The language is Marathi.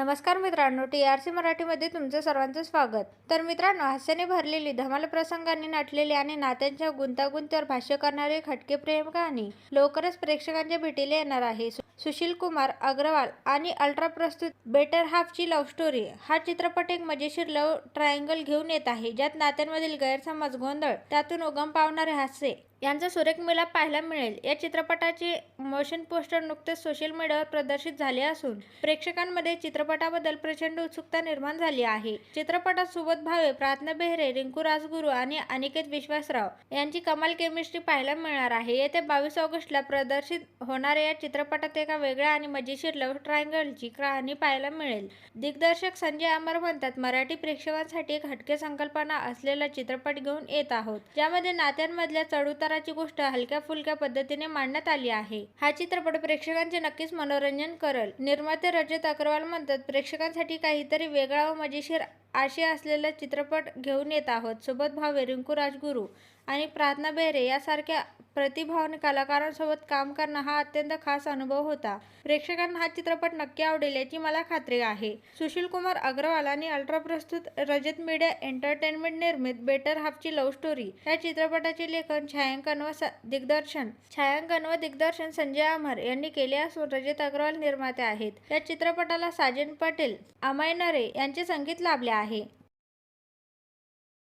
नमस्कार मित्रांनो टी आर सी मराठीमध्ये तुमचं सर्वांचं स्वागत. तर मित्रांनो हास्याने भरलेली धमाल प्रसंगांनी नटलेली आणि नात्यांच्या गुंतागुंतीवर भाष्य करणारी खटके प्रेम कहाणी लवकरच प्रेक्षकांच्या भेटीला येणार आहे. सुशील कुमार अग्रवाल आणि अल्ट्रा प्रस्तुत बेटर हाफची लव्ह स्टोरी हा चित्रपट एक मजेशीर लव्ह ट्रायंगल घेऊन येत आहे ज्यात नात्यांमधील गैरसमज गोंधळ त्यातून उगम पावणारे हास्य यांचा सुरेख मिलाप पाहायला मिळेल. या चित्रपटाचे मोशन पोस्टर नुकतेच सोशल मीडियावर प्रदर्शित झाले असून प्रेक्षकांमध्ये चित्रपट चित्रपटाबद्दल प्रचंड उत्सुकता निर्माण झाली आहे. चित्रपटात सुबोध भावे प्रार्थना बेहरे रिंकू राजगुरू आणि अनिकेत विश्वासराव यांची कमाल केमिस्ट्री पाहायला मिळणार आहे. येत्या बावीस ऑगस्टला प्रदर्शित होणाऱ्या या चित्रपटात एका वेगळ्या आणि मजेशीर लव्ह ट्रायंगलची कहाणी पाहायला मिळेल. दिग्दर्शक संजय अमर म्हणतात मराठी प्रेक्षकांसाठी एक हटके संकल्पना असलेला चित्रपट घेऊन येत आहोत ज्यामध्ये नात्यांमधल्या चढउताराची गोष्ट हलक्या फुलक्या पद्धतीने मांडण्यात आली आहे. हा चित्रपट प्रेक्षकांचे नक्कीच मनोरंजन करेल. निर्माते रजत अग्रवाल म्हणतात प्रेक्षकांसाठी काहीतरी वेगळा व मजेशीर आशय असलेला चित्रपट घेऊन येत आहोत. सोबत भावे रिंकू राजगुरू आणि प्रार्थना बेहरे यासारख्या प्रतिभावान कलाकारांसोबत काम करणं हा अत्यंत खास अनुभव होता. प्रेक्षकांना हा चित्रपट नक्की आवडेल याची मला खात्री आहे. सुशील कुमार अग्रवाल आणि अल्ट्रा प्रस्तुत रजत मीडिया एंटरटेनमेंट निर्मित बेटर हाफची लव्ह स्टोरी या चित्रपटाचे लेखन छायांकन व स- दिग्दर्शन छायांकन व दिग्दर्शन संजय अमर यांनी केले असून रजत अग्रवाल निर्माते आहेत. या चित्रपटाला साजन पटेल अमय नरे यांचे संगीत लाभले आहे